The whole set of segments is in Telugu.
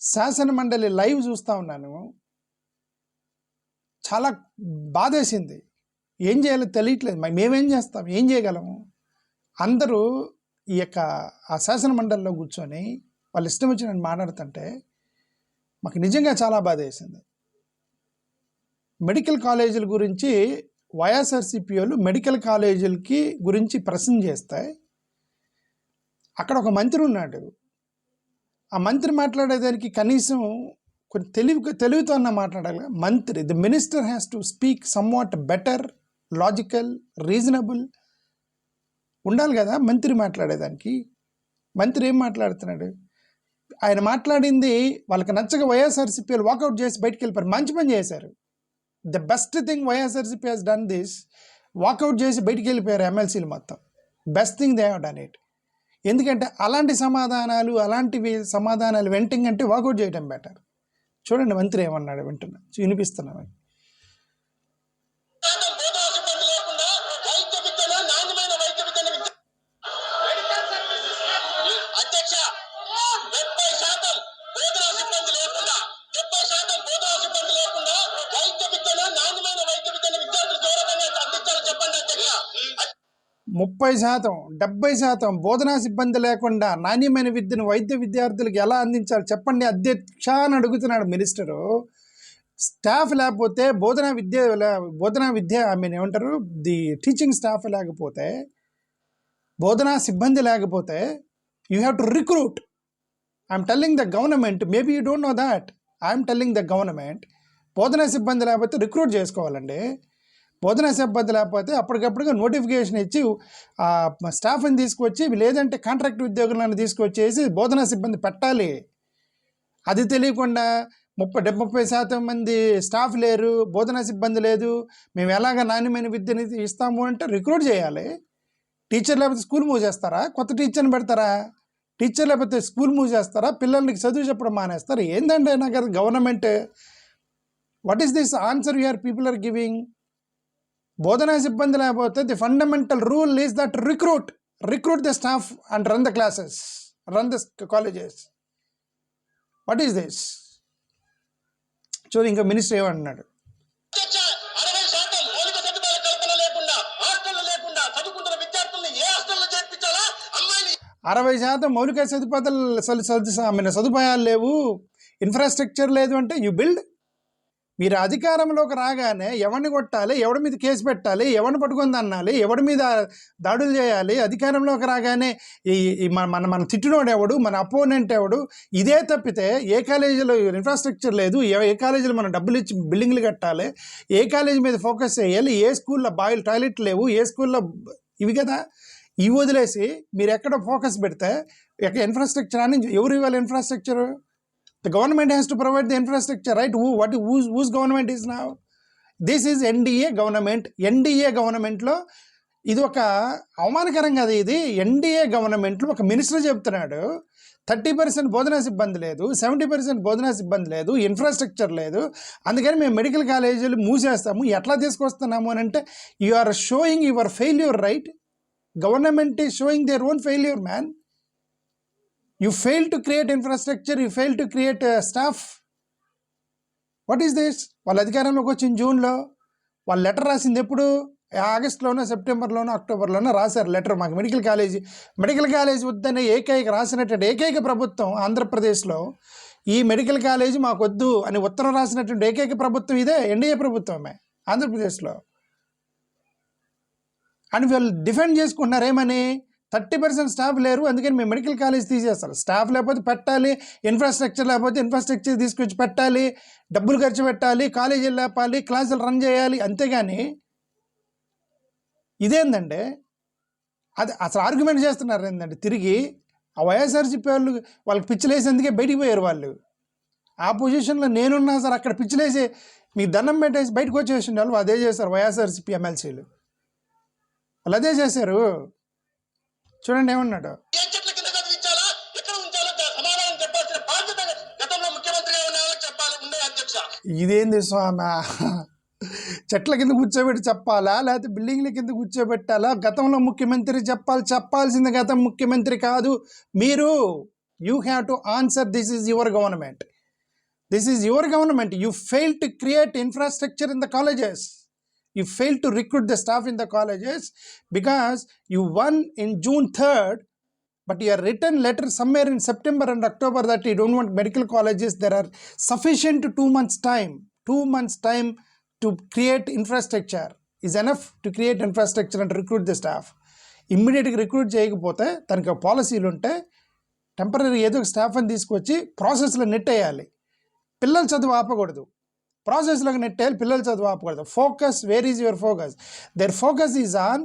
శాసన మండలి లైవ్ చూస్తూ ఉన్నాను. చాలా బాధేసింది. ఏం చేయాలో తెలియట్లేదు. మేమేం చేస్తాం? ఏం చేయగలము? అందరూ ఈ యొక్క ఆ శాసన మండలిలో కూర్చొని వాళ్ళు ఇష్టం వచ్చి నన్ను మాట్లాడుతుంటే మాకు నిజంగా చాలా బాధ వేసింది మెడికల్ కాలేజీల గురించి వైఎస్ఆర్సీపీ వాళ్ళు మెడికల్ కాలేజీలకి గురించి ప్రశ్న చేస్తే అక్కడ ఒక మంత్రి ఉన్నాడు. ఆ మంత్రి మాట్లాడేదానికి కనీసం కొంచెం తెలివి తెలివితో అన్న మాట్లాడాలి. మంత్రి the minister has to speak somewhat better logical reasonable ఉండాలి కదా మంత్రి మాట్లాడేదానికి. మంత్రి ఏం మాట్లాడుతున్నాడు? ఆయన మాట్లాడింది వాళ్ళకి నచ్చక వైఎస్ఆర్సీపీలు వాకౌట్ చేసి బయటికి వెళ్ళిపోయారు. మంచి పని చేశారు. The best thing YSRCP has done this walkout చేసి బయటికి వెళ్ళిపోయారు ఎమ్మెల్సీలు మొత్తం. Best thing they have done it ఎందుకంటే అలాంటి సమాధానాలు అలాంటివి సమాధానాలు వెంటింగ్ అంటే వాకౌట్ చేయడం బెటర్ చూడండి మంత్రి ఏమన్నాడు వింటున్నా. వినిపిస్తున్నాను ముప్పై శాతం డెబ్బై శాతం బోధనా సిబ్బంది లేకుండా నాణ్యమైన విద్యను వైద్య విద్యార్థులకు ఎలా అందించాలి చెప్పండి అధ్యక్ష అని అడుగుతున్నాడు మినిస్టరు. స్టాఫ్ లేకపోతే బోధనా విద్య లే- బోధనా విద్య ఐ మీన్ ఏమంటారు ది టీచింగ్ స్టాఫ్ లేకపోతే బోధనా సిబ్బంది లేకపోతే you have to recruit. I'm telling the government maybe you don't know that I'm telling the government బోధనా సిబ్బంది లేకపోతే రిక్రూట్ చేసుకోవాలండి. బోధనా సిబ్బంది లేకపోతే అప్పటికప్పుడుగా నోటిఫికేషన్ ఇచ్చి ఆ స్టాఫ్ని తీసుకొచ్చి లేదంటే కాంట్రాక్ట్ ఉద్యోగులను తీసుకొచ్చేసి బోధనా సిబ్బంది పెట్టాలి. అది తెలియకుండా ముప్పై డెబ్బై ముప్పై శాతం మంది స్టాఫ్ లేరు బోధనా సిబ్బంది లేదు. మేము ఎలాగ నాణ్యమైన విద్యని ఇస్తాము అంటే రిక్రూట్ చేయాలి. టీచర్ లేకపోతే స్కూల్ మూవ్ చేస్తారా? కొత్త టీచర్ని పెడతారా? టీచర్ లేకపోతే స్కూల్ మూవ్ చేస్తారా? పిల్లలకి చదువు చెప్పడం మానేస్తారు? ఏంటంటే నాకు government what is this answer your people are giving బోధనా సిబ్బంది లేకపోతే the fundamental rule is that recruit recruit the staff and run the classes run the colleges what is this చూడు ఇంకా మినిస్టర్ ఏమంటున్నాడు అరవై శాతం మౌలిక సదుపాయాల సదుపాయాలు లేవు. ఇన్ఫ్రాస్ట్రక్చర్ లేదు అంటే యూ బిల్డ్ మీరు అధికారంలోకి రాగానే ఎవరిని కొట్టాలి ఎవడి మీద కేసు పెట్టాలి ఎవరిని పట్టుకొని అన్నాలి ఎవడి మీద దాడులు చేయాలి అధికారంలోకి రాగానే ఈ మన మన మన తిట్టినోడు ఎవడు మన అపోనెంట్ ఎవడు ఇదే తప్పితే ఏ కాలేజీలో ఇన్ఫ్రాస్ట్రక్చర్ లేదు ఏ కాలేజీలో మనం డబ్బులు ఇచ్చి బిల్డింగ్లు కట్టాలి ఏ కాలేజీ మీద ఫోకస్ చేయాలి ఏ స్కూల్లో బాయిల్ టాయిలెట్ లేవు ఏ స్కూల్లో ఇవి కదా? ఇవి వదిలేసి మీరు ఎక్కడ ఫోకస్ పెడితే ఎక్కడ ఇన్ఫ్రాస్ట్రక్చర్ అని ఎవరు ఇవ్వాలి infrastructure the government has to provide the infrastructure right who what who's who's government is నా this is NDA government NDA గవర్నమెంట్లో ఇది ఒక అవమానకరం కదా ఇది ఎన్డీఏ గవర్నమెంట్లో ఒక మినిస్టర్ చెప్తున్నాడు. థర్టీ పర్సెంట్ బోధనా సిబ్బంది లేదు సెవెంటీ పర్సెంట్ బోధనా సిబ్బంది లేదు ఇన్ఫ్రాస్ట్రక్చర్ లేదు. అందుకని మేము మెడికల్ కాలేజీలు మూసేస్తాము. ఎట్లా తీసుకొస్తున్నాము అని అంటే you are showing your failure right government is showing their own failure man you fail to create infrastructure you fail to create staff what is this వాళ్ళ అధికారంలోకి వచ్చిన జూన్లో. వాళ్ళు లెటర్ రాసింది ఎప్పుడు? ఆగస్టులోనో సెప్టెంబర్లోనో అక్టోబర్లోనో రాశారు లెటర్ మాకు మెడికల్ కాలేజీ. మెడికల్ కాలేజ్ వద్దనే ఏకైక రాసినటువంటి ఏకైక ప్రభుత్వం ఆంధ్రప్రదేశ్లో ఈ మెడికల్ కాలేజీ మాకు వద్దు అని ఉత్తరం రాసినటువంటి ఏకైక ప్రభుత్వం ఇదే ఎన్డీఏ ప్రభుత్వమే ఆంధ్రప్రదేశ్లో. అండ్ వీళ్ళు డిఫెండ్ చేసుకుంటున్నారు ఏమని? థర్టీ పర్సెంట్ స్టాఫ్ లేరు అందుకని మేము మెడికల్ కాలేజ్ తీసేస్తారు స్టాఫ్ లేకపోతే పెట్టాలి ఇన్ఫ్రాస్ట్రక్చర్ లేకపోతే ఇన్ఫ్రాస్ట్రక్చర్ తీసుకొచ్చి పెట్టాలి డబ్బులు ఖర్చు పెట్టాలి కాలేజీలు లేపాలి క్లాసులు రన్ చేయాలి అంతేగాని ఇదేందంటే అది అసలు ఆర్గ్యుమెంట్ చేస్తున్నారు ఏంటంటే తిరిగి ఆ వైఎస్ఆర్సీపీ వాళ్ళు వాళ్ళకి పిచ్చిలేసేందుకే బయటికి పోయారు వాళ్ళు. ఆ పొజిషన్లో నేనున్నా సార్ అక్కడ పిచ్చిలేసి మీకు దండం పెట్టేసి బయటకు వచ్చేసి వాళ్ళు అదే చేశారు వైఎస్ఆర్సీపీ ఎమ్మెల్సీలు. వాళ్ళు అదే చేశారు. చూడండి ఏమన్నాడు? దా- ఇదేంది స్వామి? చెట్ల కింద కూర్చోబెట్టి చెప్పాలా? లేకపోతే బిల్డింగ్ల కింద కూర్చోబెట్టాలా? గతంలో ముఖ్యమంత్రి చెప్పాలి చెప్పాల్సింది గతం ముఖ్యమంత్రి కాదు. మీరు you have to answer this is your government This is your government. You failed to create infrastructure in the colleges. You fail to recruit the staff in the colleges because you won in June third but you are return letter summer in September and October that you don't want medical colleges there are sufficient two months time two months time to create infrastructure is enough to create infrastructure and recruit the staff ఇమ్మీడియట్గా రిక్రూట్ చేయకపోతే తనకి పాలసీలు ఉంటే టెంపరీ ఏదో ఒక స్టాఫ్ అని తీసుకొచ్చి ప్రాసెస్లో నెట్ అయ్యాలి పిల్లల చదువు ఆపకూడదు. ప్రాసెస్లోకి నెట్టేయాలి పిల్లలు చదువు ఆపకూడదు focus where is your focus their focus is on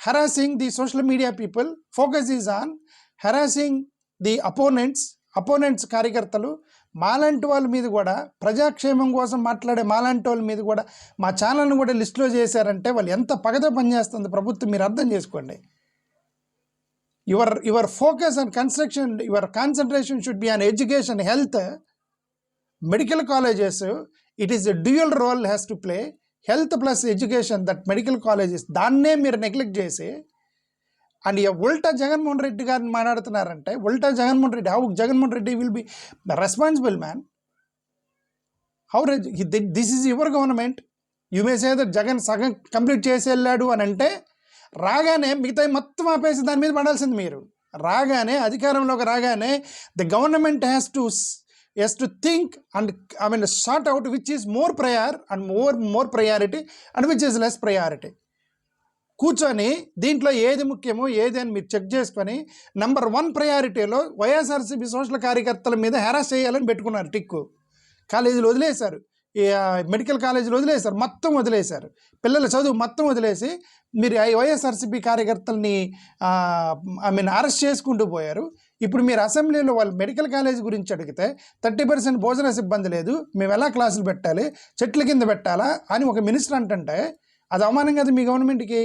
harassing the social media people focus is on harassing the opponents opponents కార్యకర్తలు. మాలాంటి వాళ్ళ మీద కూడా ప్రజాక్షేమం కోసం మాట్లాడే మాలాంటి వాళ్ళ మీద కూడా మా ఛానల్ని కూడా లిస్టులో చేశారంటే వాళ్ళు ఎంత పగతో పనిచేస్తుంది ప్రభుత్వం మీరు అర్థం చేసుకోండి. Your your focus and construction your concentration should be on education health medical colleges it is a dual role has to play health plus education that medical colleges దాన్నే మీరు నెగ్లెక్ట్ చేసి అండ్ ఉల్టా జగన్మోహన్ రెడ్డి గారిని మాట్లాడుతున్నారంటే ఉల్టా Jaganmohan Reddy how Jaganmohan Reddy will be responsible man how this is your government you may say that Jagan సగం కంప్లీట్ చేసి వెళ్ళాడు అని అంటే రాగానే మిగతా మొత్తం ఆపేసి దాని మీద పడాల్సింది మీరు. రాగానే అధికారంలోకి రాగానే the government has to as to think and I mean short out which is more prior and more more priority and which is less priority కూర్చొని దీంట్లో ఏది ముఖ్యమో ఏది అని మీరు చెక్ చేసుకొని నంబర్ వన్ ప్రయారిటీలో వైఎస్ఆర్సీపీ సోషల్ కార్యకర్తల మీద హెరాస్ చేయాలని పెట్టుకున్నారు టిక్కు. కాలేజీలు వదిలేశారు. మెడికల్ కాలేజీలు వదిలేశారు. మొత్తం వదిలేశారు. పిల్లల చదువు మొత్తం వదిలేసి మీరు వైఎస్ఆర్సీపీ కార్యకర్తల్ని ఐ మీన్ అరెస్ట్ చేసుకుంటూ పోయారు. ఇప్పుడు మీరు అసెంబ్లీలో వాళ్ళు మెడికల్ కాలేజ్ గురించి అడిగితే థర్టీ పర్సెంట్ భోజన సిబ్బంది లేదు మేము ఎలా క్లాసులు పెట్టాలి చెట్ల కింద పెట్టాలా అని ఒక మినిస్టర్ అంటుంటే అది అవమానం కదా మీ గవర్నమెంట్కి.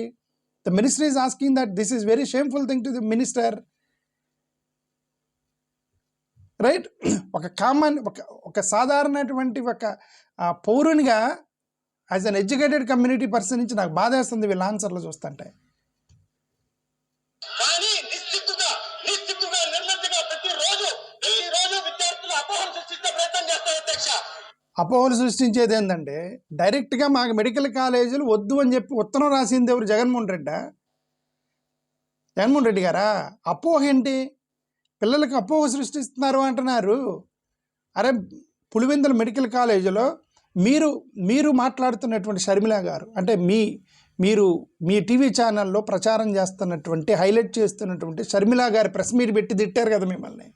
The minister is asking that this is very shameful thing to the minister right ఒక కామన్ ఒక ఒక సాధారణటువంటి ఒక పౌరునిగా as an educated community person నుంచి నాకు బాధ వేస్తుంది వీళ్ళ ఆన్సర్లు చూస్తుంటే. కానీ నిశ్చిత్తుగా ప్రతి రోజు ప్రతి రోజు విద్యార్థులు అపోహలు సృష్టించే ప్రయత్నం చేస్తారు అధ్యక్ష. అపోహలు సృష్టించేది ఏంటంటే డైరెక్ట్గా మాకు మెడికల్ కాలేజీలు వద్దు అని చెప్పి ఉత్తరం రాసింది ఎవరు? జగన్మోహన్ రెడ్డా? జగన్మోహన్ రెడ్డి గారా? అపోహ ఏంటి? పిల్లలకు అపోహ సృష్టిస్తున్నారు అంటున్నారు. అరే పులివెందుల మెడికల్ కాలేజీలో మీరు మీరు మాట్లాడుతున్నటువంటి షర్మిల గారు అంటే మీ మీరు మీ టీవీ ఛానల్లో ప్రచారం చేస్తున్నటువంటి హైలైట్ చేస్తున్నటువంటి షర్మిల గారి ప్రెస్ మీట్ పెట్టి తిట్టారు కదా మిమ్మల్ని.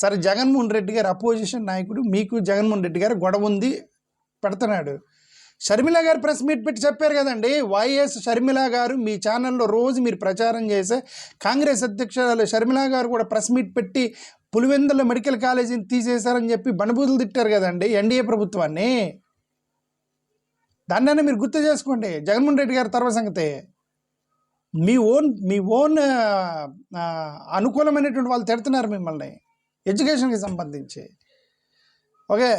సరే జగన్మోహన్ రెడ్డి గారు అపోజిషన్ నాయకుడు మీకు జగన్మోహన్ రెడ్డి గారు గొడవ ఉంది పెడుతున్నాడు. షర్మిల గారు ప్రెస్ మీట్ పెట్టి చెప్పారు కదండి వైఎస్ షర్మిల గారు మీ ఛానల్లో రోజు మీరు ప్రచారం చేసే కాంగ్రెస్ అధ్యక్షురాలు షర్మిల గారు కూడా ప్రెస్ మీట్ పెట్టి పులివెందుల మెడికల్ కాలేజీని తీసేశారని చెప్పి బండబూతులు తిట్టారు కదండి ఎన్డీఏ ప్రభుత్వాన్ని. దాన్నైనా మీరు గుర్తు చేసుకోండి. జగన్మోహన్ రెడ్డి గారి తర్వాత సంగతి. మీ ఓన్ మీ ఓన్ అనుకూలమైనటువంటి వాళ్ళు తిడుతున్నారు మిమ్మల్ని. ఎడ్యుకేషన్కి సంబంధించి. ఓకే.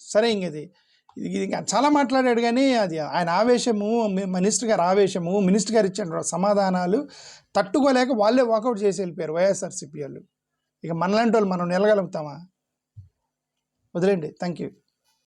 సరే ఇంకది ఇది ఇది ఇంకా చాలా మాట్లాడాడు కానీ అది ఆయన ఆవేశము మినిస్టర్ గారి ఆవేశము మినిస్టర్ గారు ఇచ్చిన సమాధానాలు తట్టుకోలేక వాళ్ళే వాకౌట్ చేసి వెళ్ళిపోయారు వైఎస్ఆర్సీపీ వాళ్ళు. ఇక మనలాంటి వాళ్ళు మనం నిలగలుగుతామా? వదిలేండి థ్యాంక్ యూ